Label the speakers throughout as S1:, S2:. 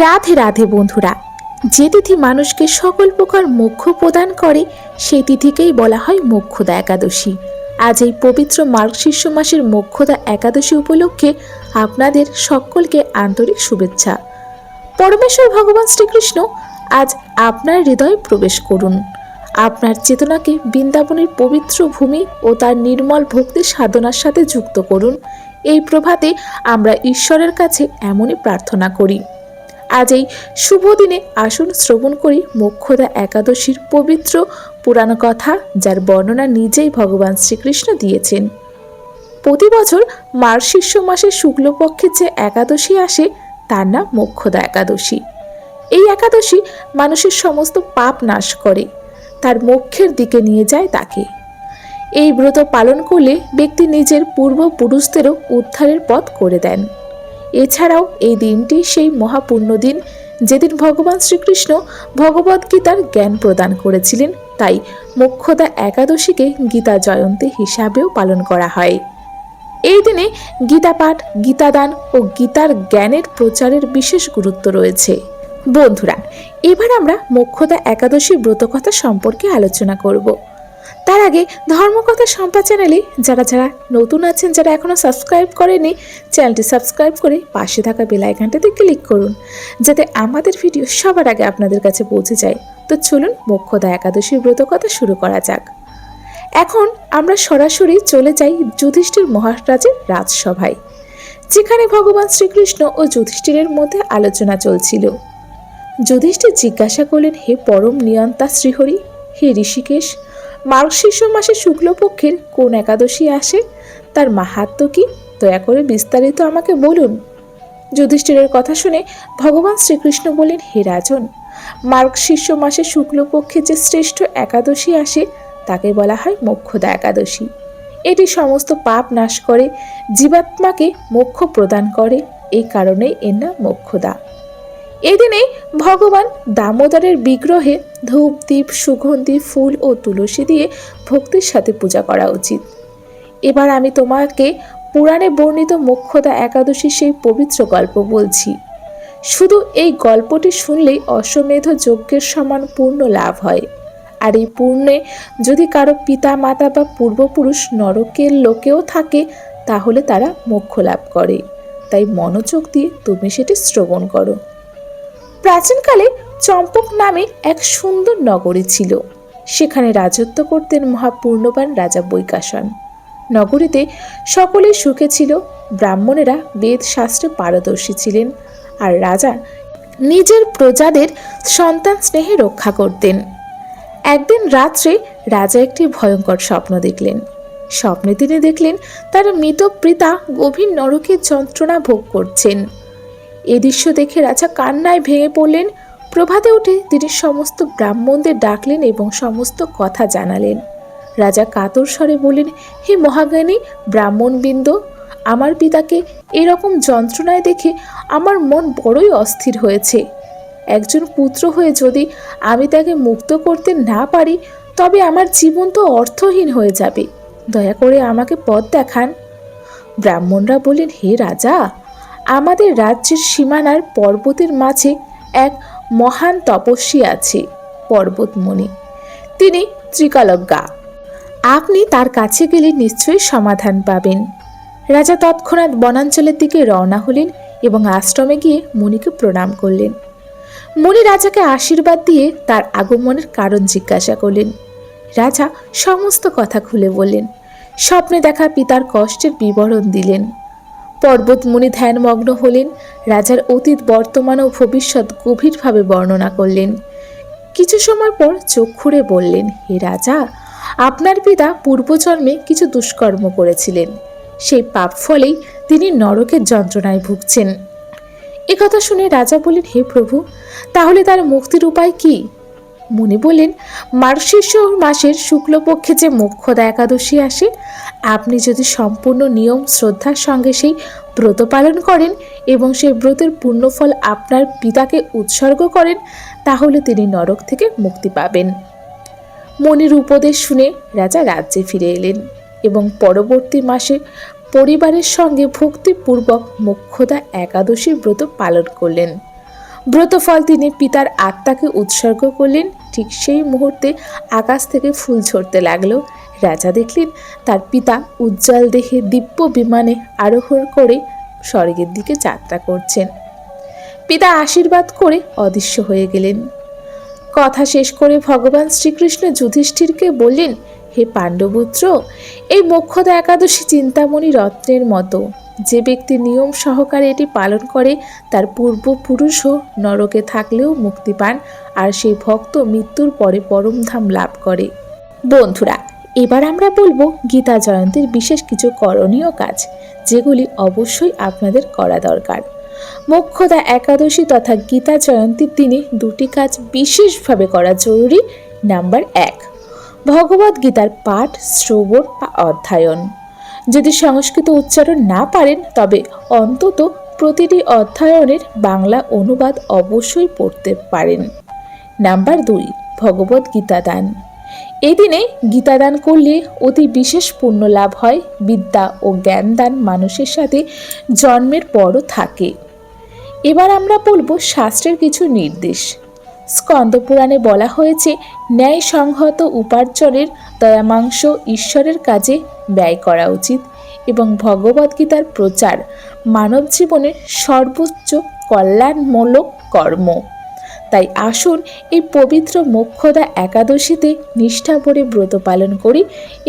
S1: রাধে রাধে বন্ধুরা, যে তিথি মানুষকে সকল প্রকার মোক্ষ প্রদান করে সেই তিথিকেই বলা হয় মোক্ষদা একাদশী। আজ এই পবিত্র মার্গশীর্ষ মাসের মোক্ষদা একাদশী উপলক্ষে আপনাদের সকলকে আন্তরিক শুভেচ্ছা। পরমেশ্বর ভগবান শ্রীকৃষ্ণ আজ আপনার হৃদয়ে প্রবেশ করুন। আপনার চেতনাকে বৃন্দাবনের পবিত্র ভূমি ও তার নির্মল ভক্তি সাধনার সাথে যুক্ত করুন। এই প্রভাতে আমরা ঈশ্বরের কাছে এমনই প্রার্থনা করি। আজ এই শুভ দিনে আসুন শ্রবণ করি মোক্ষদা একাদশীর পবিত্র পুরাণ কথা, যার বর্ণনা নিজেই ভগবান শ্রীকৃষ্ণ দিয়েছেন। প্রতি বছর মার্শীর্ষ মাসের শুক্লপক্ষে যে একাদশী আসে, তার নাম মোক্ষদা একাদশী। এই একাদশী মানুষের সমস্ত পাপ নাশ করে, তার মোক্ষের দিকে নিয়ে যায় তাকে। এই ব্রত পালন করলে ব্যক্তি নিজের পূর্বপুরুষদেরও উদ্ধারের পথ করে দেন। এছাড়াও এই দিনটি সেই মহাপুণ্য দিন যেদিন ভগবান শ্রীকৃষ্ণ ভগবদ্গীতার জ্ঞান প্রদান করেছিলেন। তাই মোক্ষদা একাদশীকে গীতা জয়ন্তী হিসাবেও পালন করা হয়। এই দিনে গীতা পাঠ গীতাদান ও গীতার জ্ঞানের প্রচারের বিশেষ গুরুত্ব রয়েছে। বন্ধুরা, এবার আমরা মোক্ষদা একাদশী ব্রতকথা সম্পর্কে আলোচনা করব। তার আগে ধর্মকথা সম্পা চ্যানেলে যারা যারা নতুন আছেন, যারা এখনও সাবস্ক্রাইব করেনি চ্যানেলটি সাবস্ক্রাইব করে পাশে থাকা বেল আইকনটাতে ক্লিক করুন, যাতে আমাদের ভিডিও সবার আগে আপনাদের কাছে পৌঁছে যায়। তো চলুন মোক্ষদা একাদশীর ব্রতকথা শুরু করা যাক। এখন আমরা সরাসরি চলে যাই যুধিষ্ঠির মহারাজের রাজসভায়, যেখানে ভগবান শ্রীকৃষ্ণ ও যুধিষ্ঠিরের মধ্যে আলোচনা চলছিল। যুধিষ্ঠির জিজ্ঞাসা করলেন, হে পরম নিয়ন্তা শ্রীহরি, হে ঋষিকেশ মার্গশীর্ষ মাসে শুক্লপক্ষের কোন একাদশী আসে? তার মাহাত্ম কি? দয়া করে বিস্তারিত আমাকে বলুন। যুধিষ্ঠিরের কথা শুনে ভগবান শ্রীকৃষ্ণ বলেন, হে রাজন মার্গশীর্ষ মাসে শুক্লপক্ষে যে শ্রেষ্ঠ একাদশী আসে, তাকে বলা হয় মোক্ষদা একাদশী। এটি সমস্ত পাপ নাশ করে, জীবাত্মাকে মোক্ষ প্রদান করে। এই কারণেই এর নাম মোক্ষদা। এদিনে ভগবান দামোদরের বিগ্রহে ধূপ দ্বীপ সুগন্ধি, ফুল ও তুলসী দিয়ে ভক্তির সাথে পূজা করা উচিত। এবার আমি তোমাকে পুরাণে বর্ণিত মোক্ষদা একাদশীর সেই পবিত্র গল্প বলছি। শুধু এই গল্পটি শুনলেই অশ্বমেধ যজ্ঞের সমান পূর্ণ লাভ হয়। আর এই পূর্ণে যদি কারও পিতা মাতা বা পূর্বপুরুষ নরকের লোকেও থাকে, তাহলে তারা মোক্ষ লাভ করে। তাই মনোযোগ দিয়ে তুমি সেটি শ্রবণ করো। প্রাচীনকালে চম্পক নামে এক সুন্দর নগরী ছিল। সেখানে রাজত্ব করতেন মহাপূর্ণবান রাজা বৈকাসন নগরীতে সকলেই সুখে ছিল, ব্রাহ্মণেরা বেদ শাস্ত্রে পারদর্শী ছিলেন আর রাজা নিজের প্রজাদের সন্তান স্নেহে রক্ষা করতেন। একদিন রাত্রে রাজা একটি ভয়ঙ্কর স্বপ্ন দেখলেন। স্বপ্নে তিনি দেখলেন তার মৃত পিতা গভীর নরকের যন্ত্রণা ভোগ করছেন। এ দৃশ্য দেখে রাজা কান্নায় ভেঙে পড়লেন। প্রভাতে উঠে তিনি সমস্ত ব্রাহ্মণদের ডাকলেন এবং সমস্ত কথা জানালেন। রাজা কাতর স্বরে বললেন, হে মহাজ্ঞানী, ব্রাহ্মণবৃন্দ, আমার পিতাকে এরকম যন্ত্রণায় দেখে আমার মন বড়ই অস্থির হয়েছে। একজন পুত্র হয়ে যদি আমি তাকে মুক্ত করতে না পারি, তবে আমার জীবন তো অর্থহীন হয়ে যাবে। দয়া করে আমাকে পথ দেখান। ব্রাহ্মণরা বলেন হে রাজা আমাদের রাজ্যের সীমানার পর্বতের মাঝে এক মহান তপস্বী আছে, পর্বতমণি। তিনি ত্রিকালজ্ঞা। আপনি তার কাছে গেলে নিশ্চয়ই সমাধান পাবেন। রাজা তৎক্ষণাৎ বনাঞ্চলের দিকে রওনা হলেন এবং আশ্রমে গিয়ে মণিকে প্রণাম করলেন। মণি রাজাকে আশীর্বাদ দিয়ে তার আগমনের কারণ জিজ্ঞাসা করলেন। রাজা সমস্ত কথা খুলে বললেন। স্বপ্নে দেখা পিতার কষ্টের বিবরণ দিলেন। পর্বতমুনি ধ্যানমগ্ন হলেন, রাজার অতীত, বর্তমান ও ভবিষ্যৎ গভীরভাবে বর্ণনা করলেন। কিছু সময় পর খুঁড়ে বললেন, হে রাজা, আপনার পিতা পূর্বজন্মে কিছু দুষ্কর্ম করেছিলেন। সেই পাপ ফলেই তিনি নরকের যন্ত্রণায় ভুগছেন। কথা শুনে রাজা বললেন, হে প্রভু, তাহলে তার মুক্তির উপায় কি? মুনি বললেন মার্গশীর্ষ মাসের শুক্লপক্ষে যে মোক্ষদা একাদশী আসে, আপনি যদি সম্পূর্ণ নিয়ম, শ্রদ্ধার সঙ্গে সেই ব্রত পালন করেন এবং সেই ব্রতের পুণ্যফল আপনার পিতাকে উৎসর্গ করেন, তাহলে তিনি নরক থেকে মুক্তি পাবেন। মনির উপদেশ শুনে রাজা রাজ্যে ফিরে এলেন এবং পরবর্তী মাসে পরিবারের সঙ্গে ভক্তিপূর্বক মোক্ষদা একাদশীর ব্রত পালন করলেন। ব্রতফল তিনি পিতার আত্মাকে উৎসর্গ করলেন। ঠিক সেই মুহূর্তে আকাশ থেকে ফুল ঝরতে লাগল। রাজা দেখলেন তার পিতা উজ্জ্বল দেহে দিব্য বিমানে আরোহণ করে স্বর্গের দিকে যাত্রা করছেন। পিতা আশীর্বাদ করে অদৃশ্য হয়ে গেলেন। কথা শেষ করে ভগবান শ্রীকৃষ্ণ যুধিষ্ঠিরকে বললেন, হে পাণ্ডবপুত্র, এই মোক্ষদা একাদশী চিন্তামণি রত্নের মতো। যে ব্যক্তি নিয়ম সহকারে এটি পালন করে, তার পূর্বপুরুষও নরকে থাকলেও মুক্তি পান, আর সেই ভক্ত মৃত্যুর পরে পরমধাম লাভ করে। বন্ধুরা, এবার আমরা বলব গীতা জয়ন্তীর বিশেষ কিছু করণীয় কাজ, যেগুলি অবশ্যই আপনাদের করা দরকার। মোক্ষদা একাদশী তথা গীতা জয়ন্তীর দিনে দুটি কাজ বিশেষভাবে করা জরুরি। নাম্বার এক ভগবদ গীতার পাঠ, শ্রবণ বা অধ্যয়ন। যদি সংস্কৃত উচ্চারণ না পারেন, তবে অন্তত প্রতিটি অধ্যয়নের বাংলা অনুবাদ অবশ্যই পড়তে পারেন। নাম্বার দুই ভগবদ গীতা দান এদিনে গীতাদান করলে অতি বিশেষ পুণ্য লাভ হয়, বিদ্যা ও জ্ঞান দান মানুষের সাথে জন্মের পরও থাকে। এবার আমরা বলব শাস্ত্রের কিছু নির্দেশ। স্কন্দ পুরাণে বলা হয়েছে ন্যায় সংহত উপার্জনের দয়ামাংস ঈশ্বরের কাজে ব্যয় করা উচিত এবং ভগবদ্গীতার প্রচার মানব জীবনের সর্বোচ্চ কল্যাণমূলক কর্ম। তাই আসুন এই পবিত্র মোক্ষদা একাদশীতে নিষ্ঠা ভরে ব্রত পালন করি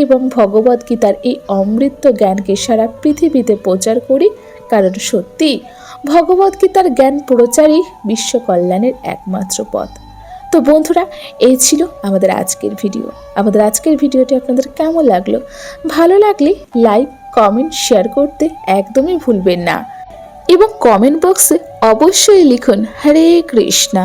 S1: এবং ভগবদ্গীতার এই অমৃত জ্ঞানকে সারা পৃথিবীতে প্রচার করি। কারণ সত্যি ভগবদ্গীতার জ্ঞান প্রচারই বিশ্ব কল্যাণের একমাত্র পথ। তো বন্ধুরা এই ছিল আমাদের আজকের ভিডিও। আমাদের আজকের ভিডিওটি আপনাদের কেমন লাগল? ভালো লাগলে লাইক, কমেন্ট, শেয়ার করতে একদমই ভুলবেন না। এবং কমেন্ট বক্সে অবশ্যই লিখুন, হরে কৃষ্ণা।